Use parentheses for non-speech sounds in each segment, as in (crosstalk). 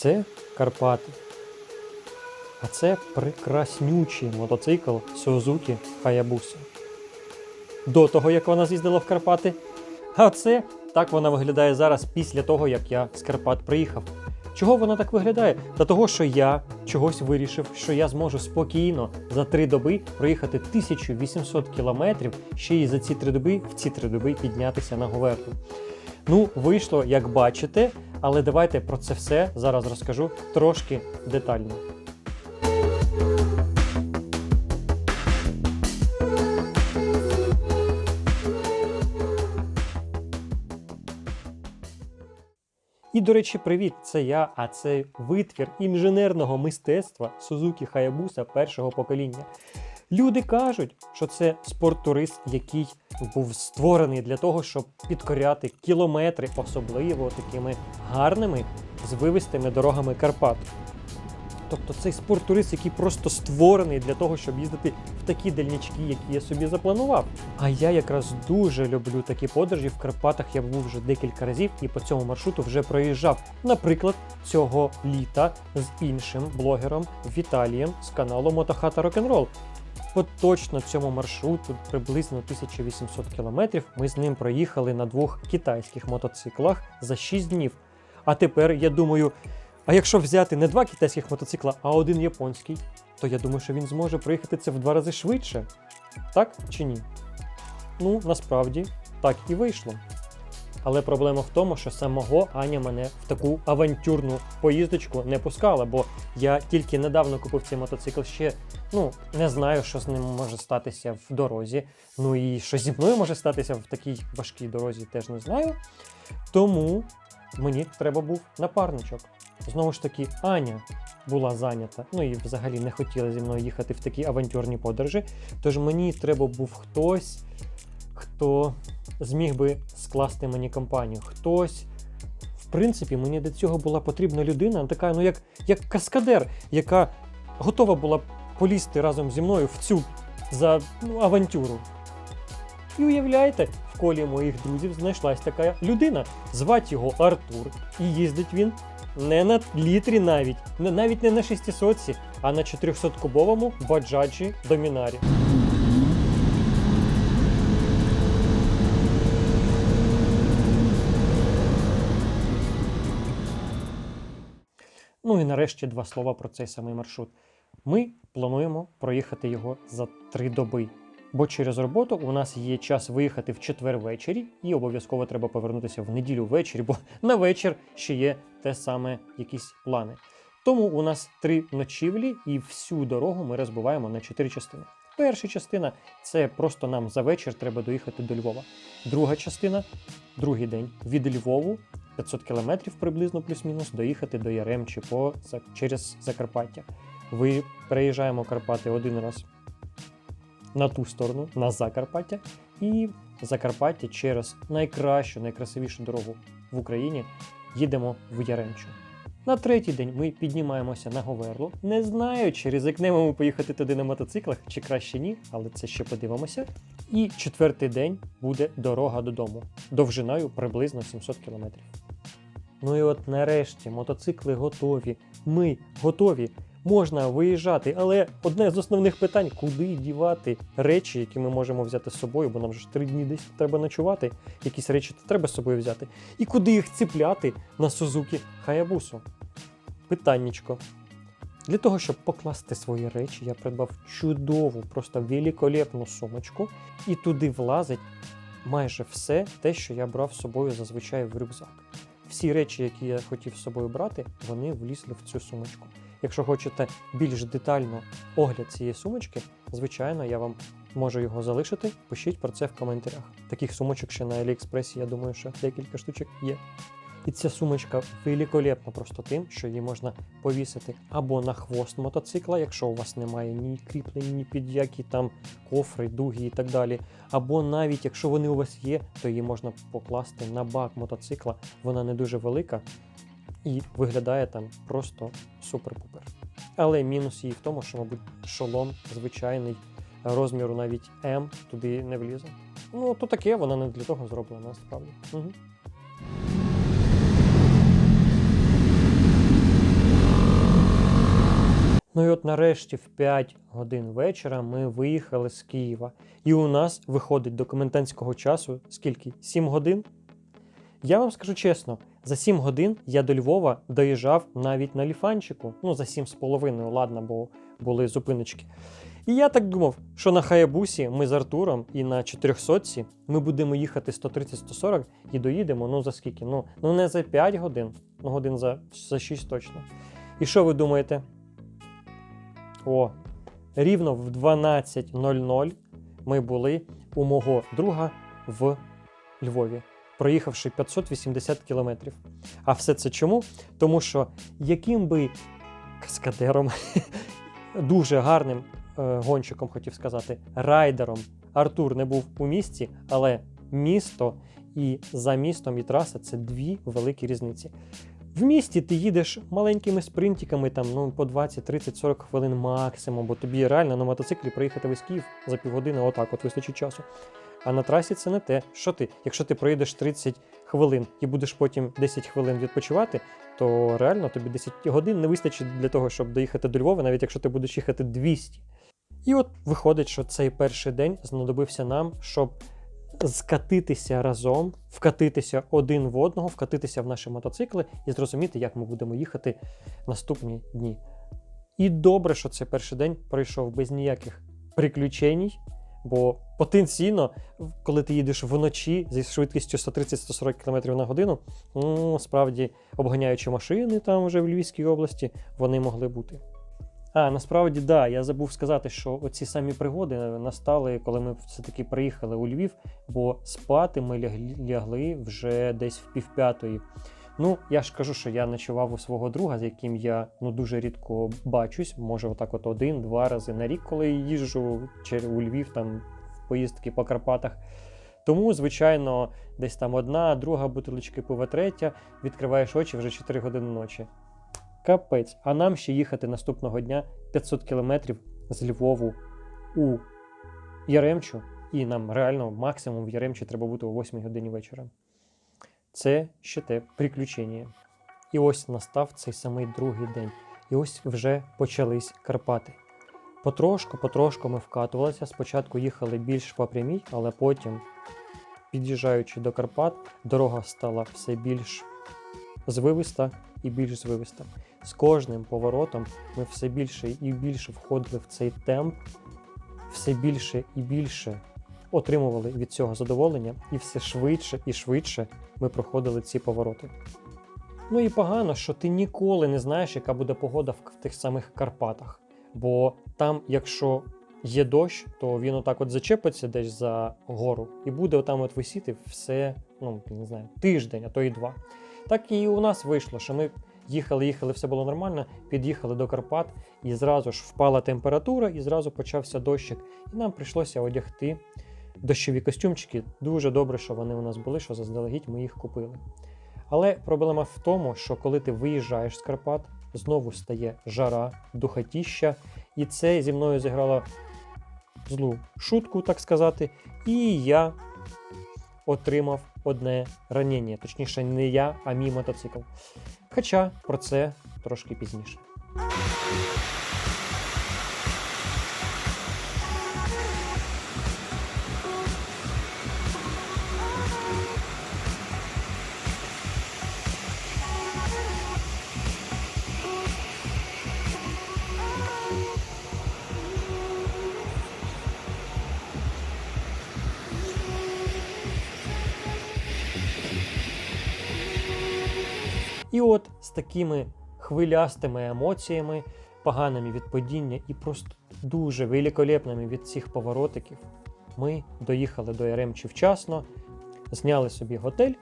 Це Карпати. А це прекраснючий мотоцикл Suzuki Hayabusa. До того, як вона з'їздила в Карпати. А це так вона виглядає зараз після того, як я з Карпат приїхав. Чого вона так виглядає? Та того, що я чогось вирішив, що я зможу спокійно за три доби проїхати 1800 кілометрів, ще й за ці три доби в ці три доби піднятися на Говерлу. Ну, вийшло, як бачите, але давайте про це все зараз розкажу трошки детально. І, до речі, привіт! Це я, а це витвір інженерного мистецтва Suzuki Hayabusa першого покоління. Люди кажуть, що це спорттурист, який був створений для того, щоб підкоряти кілометри, особливо такими гарними звивистими дорогами Карпат. Тобто цей спорттурист, який просто створений для того, щоб їздити в такі дальнячки, які я собі запланував. А я якраз дуже люблю такі подорожі. В Карпатах я був вже декілька разів і по цьому маршруту вже проїжджав. Наприклад, цього літа з іншим блогером Віталієм з каналу Мотохата Рок-н-Рол. От точно цьому маршруту приблизно 1800 кілометрів ми з ним проїхали на двох китайських мотоциклах за 6 днів. А тепер я думаю, а якщо взяти не два китайських мотоцикла, а один японський, то я думаю, що він зможе проїхати це в два рази швидше. Так чи ні? Ну, насправді, так і вийшло. Але проблема в тому, що самого Аня мене в таку авантюрну поїздочку не пускала, бо я тільки недавно купив цей мотоцикл ще ну, не знаю, що з ним може статися в дорозі. Ну і що зі мною може статися в такій важкій дорозі, теж не знаю. Тому мені треба був напарничок. Знову ж таки, Аня була зайнята, ну і взагалі не хотіла зі мною їхати в такі авантюрні подорожі. Тож мені треба був хтось, хто зміг би скласти мені компанію. Хтось. В принципі, мені до цього була потрібна людина, така, ну як, як каскадер, яка готова була полізти разом зі мною в цю за ну, авантюру. І уявляєте, в колі моїх друзів знайшлась така людина. Звать його Артур. І їздить він не на літрі навіть, навіть не на 600, а на 400-кубовому баджаджі Домінарі. Ну і нарешті два слова про цей самий маршрут. Ми плануємо проїхати його за три доби. Бо через роботу у нас є час виїхати в четвер ввечері, і обов'язково треба повернутися в неділю ввечері, бо (laughs) на вечір ще є те саме якісь плани. Тому у нас три ночівлі, і всю дорогу ми розбиваємо на чотири частини. Перша частина це просто нам за вечір треба доїхати до Львова. Друга частина, другий день від Львову 500 кілометрів приблизно плюс-мінус доїхати до Яремчі по через Закарпаття. Ви переїжджаємо Карпати один раз на ту сторону, на Закарпаття, і Закарпаття через найкращу, найкрасивішу дорогу в Україні їдемо в Яремчу. На третій день ми піднімаємося на Говерлу. Не знаю, чи ризикнемо ми поїхати туди на мотоциклах, чи краще ні, але це ще подивимося. І четвертий день буде дорога додому, довжиною приблизно 700 кілометрів. Ну і от нарешті мотоцикли готові. Ми готові. Можна виїжджати, але одне з основних питань: куди дівати речі, які ми можемо взяти з собою, бо нам ж три дні десь треба ночувати. Якісь речі треба з собою взяти. І куди їх ціпляти на Сузуки Хаябусу? Питаннячко. Для того, щоб покласти свої речі, я придбав чудову, просто великолепну сумочку, і туди влазить майже все те, що я брав з собою зазвичай в рюкзак. Всі речі, які я хотів з собою брати, вони влізли в цю сумочку. Якщо хочете більш детально огляд цієї сумочки, звичайно, я вам можу його залишити. Пишіть про це в коментарях. Таких сумочок ще на Аліекспресі, я думаю, що декілька штучок є. І ця сумочка великолепна просто тим, що її можна повісити або на хвост мотоцикла, якщо у вас немає ні кріплень, ні під які там кофри, дуги і так далі. Або навіть якщо вони у вас є, то її можна покласти на бак мотоцикла. Вона не дуже велика і виглядає там просто супер-пупер. Але мінус її в тому, що, мабуть, шолом звичайний розміру навіть М туди не влізе. Ну, то таке, вона не для того зроблена, насправді. Угу. Ну і от нарешті в 5 годин вечора ми виїхали з Києва. І у нас виходить до комендантського часу скільки? 7 годин? Я вам скажу чесно, за 7 годин я до Львова доїжджав навіть на ліфанчику. Ну, за 7,5, ладно, бо були зупиночки. І я так думав, що на Хаябусі ми з Артуром і на 400 ми будемо їхати 130-140 і доїдемо. Ну за скільки? Ну, ну не за 5 годин, ну годин за, за 6 точно. І що ви думаєте? О, рівно в 12.00 ми були у мого друга в Львові, проїхавши 580 кілометрів. А все це чому? Тому що яким би каскадером, (laughs) дуже гарним е, гонщиком, хотів сказати, райдером Артур не був у місті, але місто і за містом і траса це дві великі різниці. В місті ти їдеш маленькими спринтиками, там ну по 20, 30, 40 хвилин максимум, бо тобі реально на мотоциклі проїхати весь Київ за півгодини, отак от вистачить часу. А на трасі це не те. Що ти? Якщо ти проїдеш 30 хвилин і будеш потім 10 хвилин відпочивати, то реально тобі 10 годин не вистачить для того, щоб доїхати до Львова, навіть якщо ти будеш їхати 200. І от виходить, що цей перший день знадобився нам, щоб скатитися разом, вкатитися один в одного, вкатитися в наші мотоцикли і зрозуміти, як ми будемо їхати наступні дні. І добре, що цей перший день пройшов без ніяких приключень, бо потенційно, коли ти їдеш вночі зі швидкістю 130-140 км на годину, ну, справді обганяючи машини там вже в Львівській області, вони могли бути. А, насправді, да, я забув сказати, що оці самі пригоди настали, коли ми все-таки приїхали у Львів, бо спати ми лягли, вже десь в півп'ятої. Ну, я ж кажу, що я ночував у свого друга, з яким я ну дуже рідко бачусь, може, отак от один-два рази на рік, коли їжджу у Львів там в поїздки по Карпатах. Тому, звичайно, десь там одна, друга бутилочки пива, третя, відкриваєш очі вже 4 години ночі. Капець. А нам ще їхати наступного дня 500 кілометрів з Львову у Яремчу, і нам реально максимум в Яремчі треба бути о 8 годині вечора. Це ще те приключення. І ось настав цей самий другий день. І ось вже почались Карпати. Потрошку, потрошку ми вкатувалися. Спочатку їхали більш по прямій, але потім, під'їжджаючи до Карпат, дорога стала все більш звивиста і більш звивиста. З кожним поворотом ми все більше і більше входили в цей темп, все більше і більше отримували від цього задоволення, і все швидше і швидше ми проходили ці повороти. Ну і погано, що ти ніколи не знаєш, яка буде погода в тих самих Карпатах. Бо там, якщо є дощ, то він отак от зачепиться десь за гору і буде отам от висіти все, ну не знаю, тиждень, а то і два. Так і у нас вийшло, що ми їхали, їхали, все було нормально, під'їхали до Карпат, і зразу ж впала температура, і зразу почався дощик. І нам прийшлося одягти дощові костюмчики. Дуже добре, що вони у нас були, що заздалегідь ми їх купили. Але проблема в тому, що коли ти виїжджаєш з Карпат, знову стає жара, духотіща, і це зі мною зіграло злу шутку, так сказати. І я отримав одне ранення. Точніше, не я, а мій мотоцикл. Хоча про це трошки пізніше. І от з такими хвилястими емоціями, поганими від падіння і просто дуже великолепними від цих поворотиків, ми доїхали до Яремчі вчасно, зняли собі готель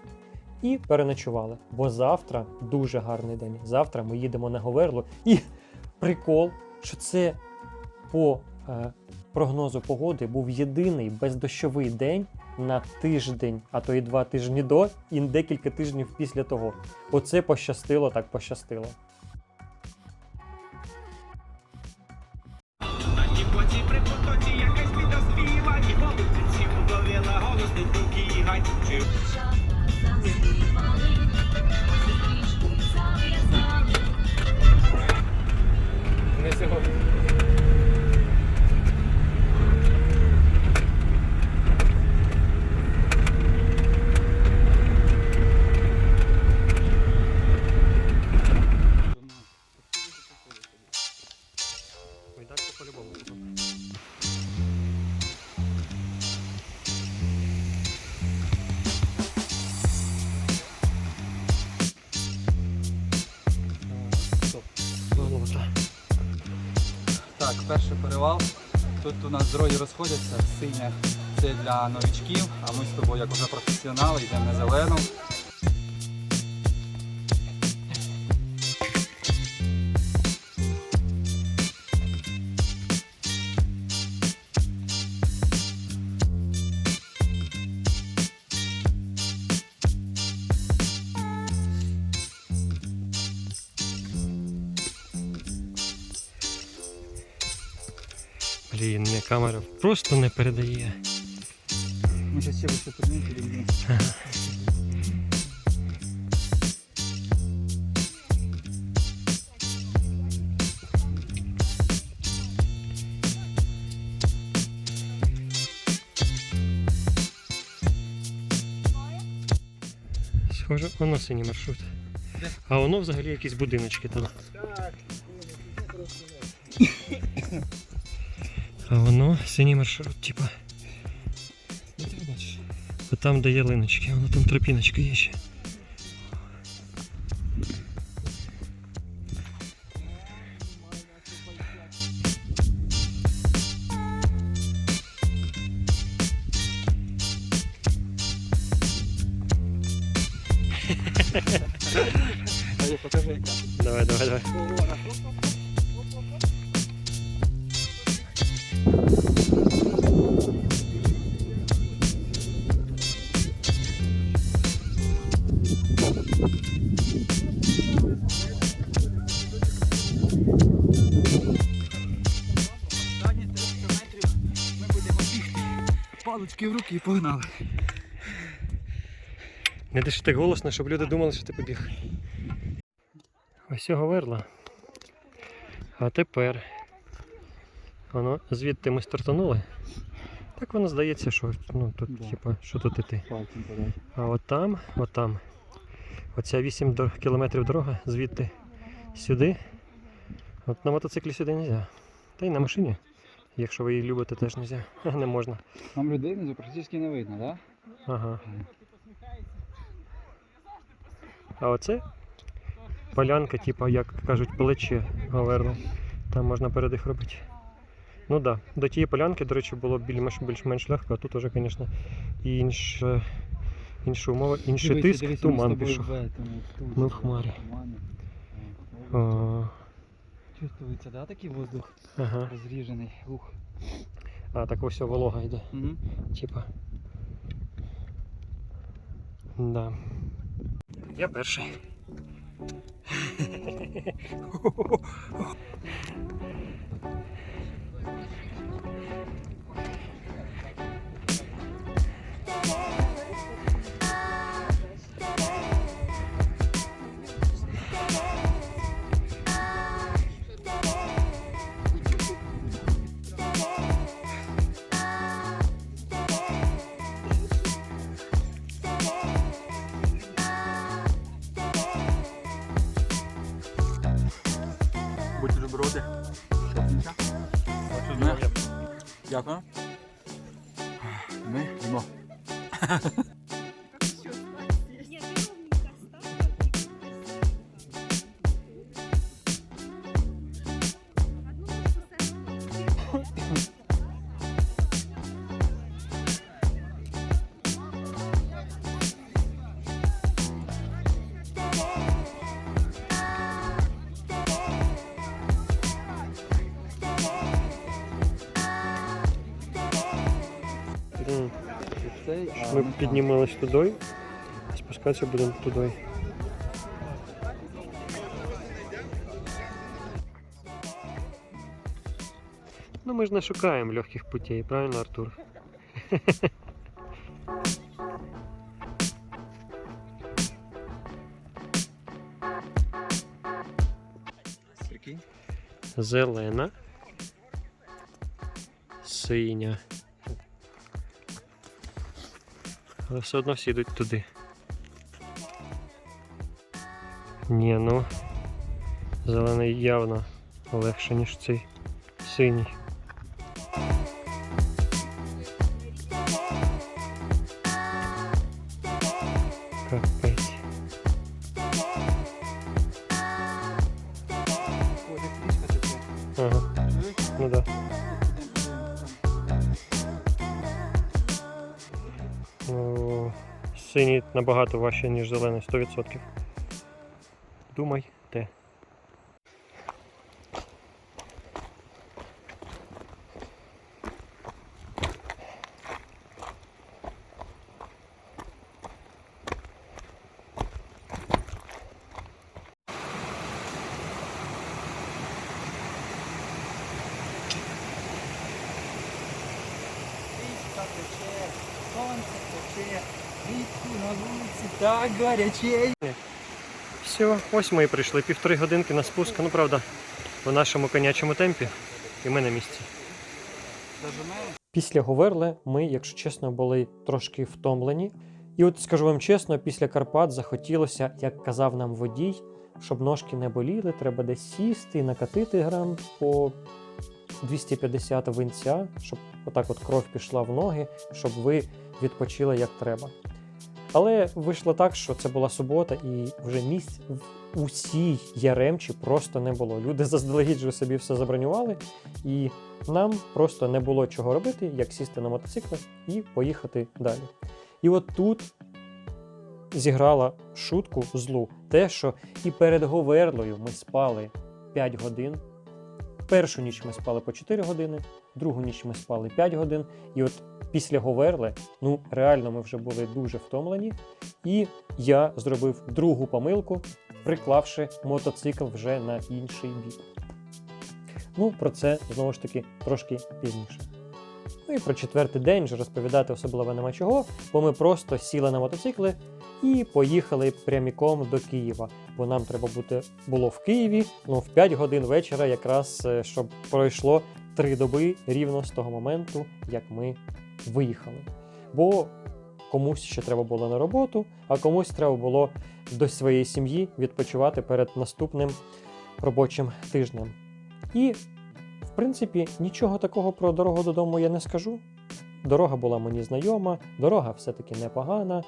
і переночували. Бо завтра дуже гарний день. Завтра ми їдемо на Говерлу. І прикол, що це по е, прогнозу погоди був єдиний бездощовий день на тиждень, а то і два тижні до, і декілька тижнів після того. Оце пощастило, так пощастило. Ані поці при потоці якась розходяться. Синя це для новічків, а ми з тобою, як уже професіонали, йдемо на зелену. Просто не передає. Ми зараз ще вище піднімемо. Схоже, воно синій маршрут. А воно взагалі якісь будиночки там. А воно синій маршрут, типа. Бо там, де ялиночки, воно там тропіночка є ще. Палички в руки і погнали. Не диши так голосно, щоб люди думали, що ти побіг. Ось цього верла. А тепер воно звідти ми стартанули. Так воно здається, що ну тут, Да. типа, що тут іти. А от там, от там, оця 8 кілометрів дорога звідти сюди. От на мотоциклі сюди не можна. Та й на машині. Якщо ви її любите, теж не можна. (laughs) Не можна. Нам людей внизу практично не видно, так? Ага. А оце полянка, типа, як кажуть, плече Гаверли. Там можна передих робити. Ну так, да. до тієї полянки, до речі, було більш- більш-менш легко, а тут уже, звісно, інша, інша умова, інший тиск, туман пішов. Ми в хмарі. О, Чувствується, да, такий воздух ага. розріжений. Ух. А, так ось волога йде. Угу. Типа. Да. Я перший. (laughs) Піднімались туди, спускатися будемо туди. Ну ми ж не шукаємо легких путей, правильно, Артур? Зелена. Синя. Але все одно всі йдуть туди. Ні, ну. Зелений явно легше, ніж цей синій. Набагато важче, ніж зелений, 100%. Думай, так гаряче. Все, ось ми і прийшли. Півтори годинки на спуск. Ну правда, в нашому конячому темпі. І ми на місці. Після Говерли ми, якщо чесно, були трошки втомлені. І от скажу вам чесно, після Карпат захотілося, як казав нам водій, щоб ножки не боліли, треба десь сісти, і накатити грам по 250 винця, щоб отак от кров пішла в ноги, щоб ви відпочили як треба. Але вийшло так, що це була субота, і вже місць в усій Яремчі просто не було. Люди (laughs) заздалегідь вже собі все забронювали, і нам просто не було чого робити, як сісти на мотоцикл і поїхати далі. І от тут зіграла шутку злу. Те, що і перед Говерлою ми спали 5 годин. Першу ніч ми спали по 4 години, другу ніч ми спали 5 годин. І от після Говерли, ну реально ми вже були дуже втомлені. І я зробив другу помилку, приклавши мотоцикл вже на інший бік. Ну, про це знову ж таки трошки пізніше. Ну і про четвертий день вже розповідати особливо нема чого, бо ми просто сіли на мотоцикли і поїхали пряміком до Києва. Бо нам треба бути було в Києві ну, в 5 годин вечора, якраз е, щоб пройшло три доби рівно з того моменту, як ми виїхали. Бо комусь ще треба було на роботу, а комусь треба було до своєї сім'ї відпочивати перед наступним робочим тижнем. І в принципі, нічого такого про дорогу додому я не скажу. Дорога була мені знайома, дорога все-таки непогана.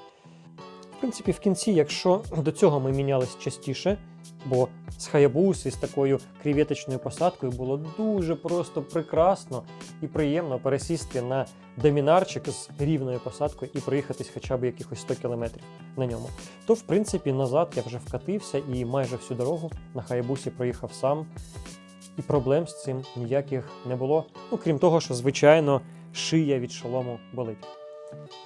В принципі, в кінці, якщо до цього ми мінялись частіше, бо з Хаябуси з такою крів'яточною посадкою було дуже просто прекрасно і приємно пересісти на домінарчик з рівною посадкою і проїхатись хоча б якихось 100 кілометрів на ньому. То, в принципі, назад я вже вкатився і майже всю дорогу на Хаябусі проїхав сам і проблем з цим ніяких не було. Ну, крім того, що, звичайно, шия від шолому болить.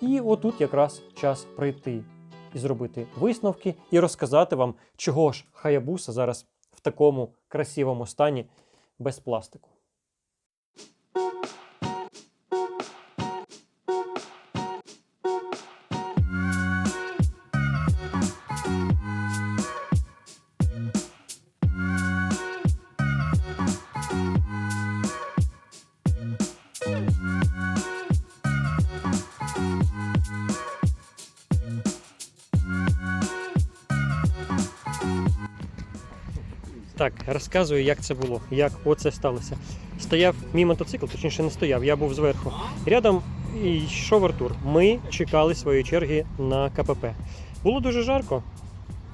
І отут якраз час прийти і зробити висновки і розказати вам, чого ж Хаябуса зараз в такому красивому стані без пластику. Так, розказую, як це було, як оце сталося. Стояв мій мотоцикл, точніше не стояв, я був зверху. Рядом йшов Артур. Ми чекали своєї черги на КПП. Було дуже жарко,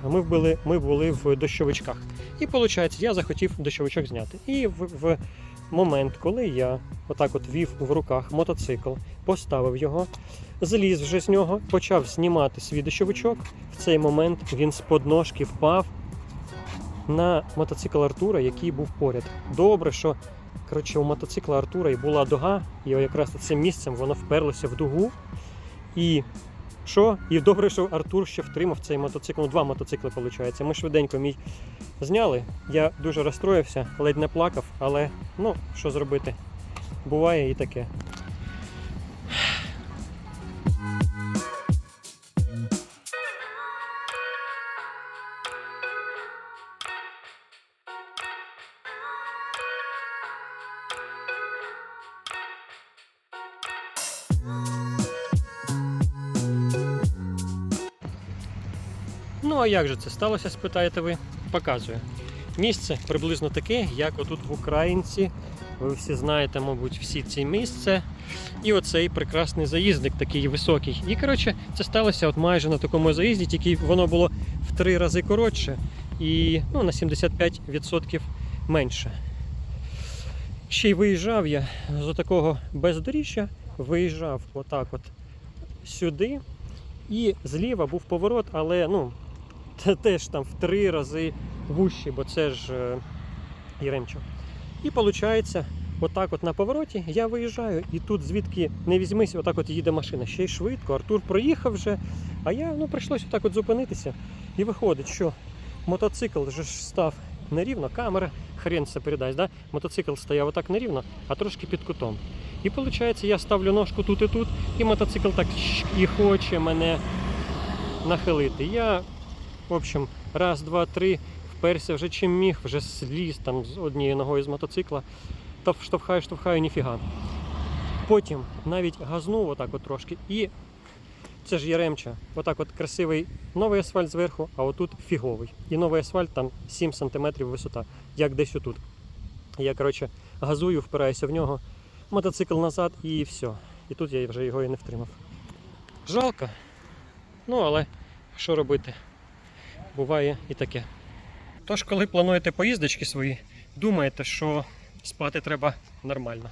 ми були, ми були в дощовичках. І виходить, я захотів дощовичок зняти. І в, в момент, коли я отак от вів в руках мотоцикл, поставив його, заліз вже з нього, почав знімати свій дощовичок. В цей момент він з подножки впав на мотоцикл Артура, який був поряд. Добре, що коротше, у мотоцикла Артура і була дога, і якраз цим місцем воно вперлося в дугу. І що? І добре, що Артур ще втримав цей мотоцикл. Ну, два мотоцикли, виходить. Ми швиденько мій зняли. Я дуже розстроївся, ледь не плакав, але ну, що зробити? Буває і таке. Як же це сталося, спитаєте ви? Показую. Місце приблизно таке, як отут в Українці. Ви всі знаєте, мабуть, всі ці місце. І оцей прекрасний заїздник такий високий. І коротше, це сталося от майже на такому заїзді, тільки воно було в три рази коротше і ну, на 75% менше. Ще й виїжджав я з такого бездоріжжя, виїжджав отак от сюди, і зліва був поворот, але ну, (laughs) теж там в три рази вущий, бо це ж е, Яремчо. І виходить, отак от на повороті я виїжджаю, і тут звідки не візьмись, отак от їде машина. Ще й швидко. Артур проїхав вже, а я ну, прийшлося отак от зупинитися. І виходить, що мотоцикл вже став нерівно, камера, хрен це передасть, да? мотоцикл стояв отак нерівно, а трошки під кутом. І виходить, я ставлю ножку тут і тут, і мотоцикл так і хоче мене нахилити. Я, в общем, раз, два, три, вперся вже чим міг, вже сліз там з однією ногою з мотоцикла, та штовхаю, штовхаю, ніфіга. Потім навіть газнув отак от трошки, і це ж Яремча, отак от красивий новий асфальт зверху, а отут фіговий. І новий асфальт там 7 см висота, як десь отут. Я, коротше, газую, впираюся в нього, мотоцикл назад і все. І тут я вже його і не втримав. Жалко. Ну, але що робити? Буває і таке. Тож, коли плануєте поїздочки свої, думаєте, що спати треба нормально.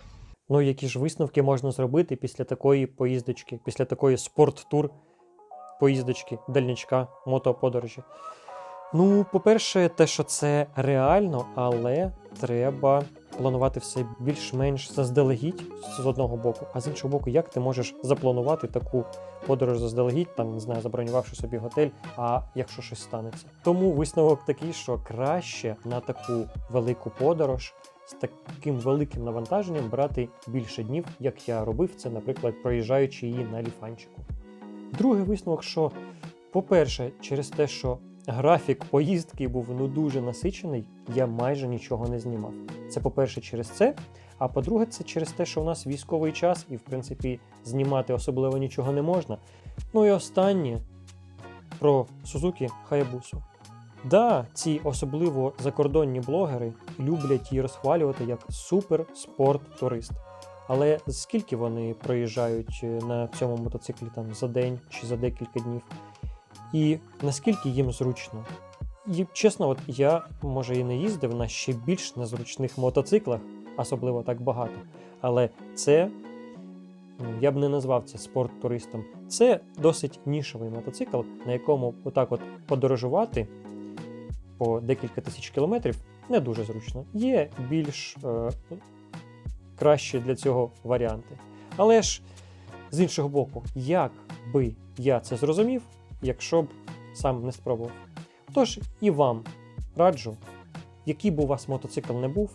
Ну, які ж висновки можна зробити після такої поїздочки, після такої спорт-тур поїздочки, дальнячка, мотоподорожі? Ну, по-перше, те, що це реально, але треба планувати все більш-менш заздалегідь з одного боку, а з іншого боку, як ти можеш запланувати таку подорож заздалегідь, там не знаю, забронювавши собі готель, а якщо щось станеться. Тому висновок такий, що краще на таку велику подорож з таким великим навантаженням брати більше днів, як я робив це, наприклад, проїжджаючи її на ліфанчику. Другий висновок, що, по-перше, через те, що графік поїздки був ну дуже насичений, я майже нічого не знімав. Це, по-перше, через це. А по-друге, це через те, що у нас військовий час, і в принципі знімати особливо нічого не можна. Ну і останнє про Сузуки Хаябусу. Да, ці особливо закордонні блогери люблять її розхвалювати як супер спорт-турист. Але скільки вони проїжджають е, на цьому мотоциклі там за день чи за декілька днів? І наскільки їм зручно? І чесно, от я може і не їздив на ще більш незручних мотоциклах, особливо так багато. Але це я б не назвав це спорт-туристом. Це досить нішовий мотоцикл, на якому отак от подорожувати по декілька тисяч кілометрів не дуже зручно. Є більш е, кращі для цього варіанти. Але ж з іншого боку, як би я це зрозумів, якщо б сам не спробував. Тож і вам раджу, який б у вас мотоцикл не був,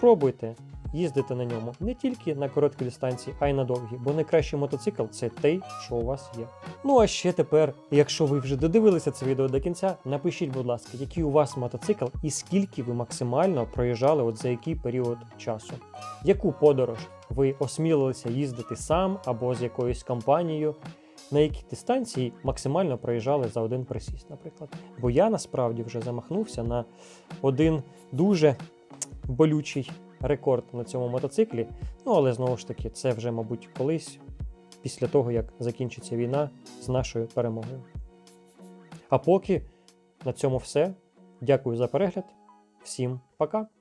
пробуйте їздити на ньому не тільки на короткі дистанції, а й на довгі, бо найкращий мотоцикл це той, що у вас є. Ну а ще тепер, якщо ви вже додивилися це відео до кінця, напишіть, будь ласка, який у вас мотоцикл і скільки ви максимально проїжджали от за який період часу. Яку подорож ви осмілилися їздити сам або з якоюсь компанією, на які дистанції максимально проїжджали за один присіст, наприклад. Бо я насправді вже замахнувся на один дуже болючий рекорд на цьому мотоциклі. Ну але знову ж таки, це вже, мабуть, колись після того, як закінчиться війна з нашою перемогою. А поки на цьому все. Дякую за перегляд. Всім пока!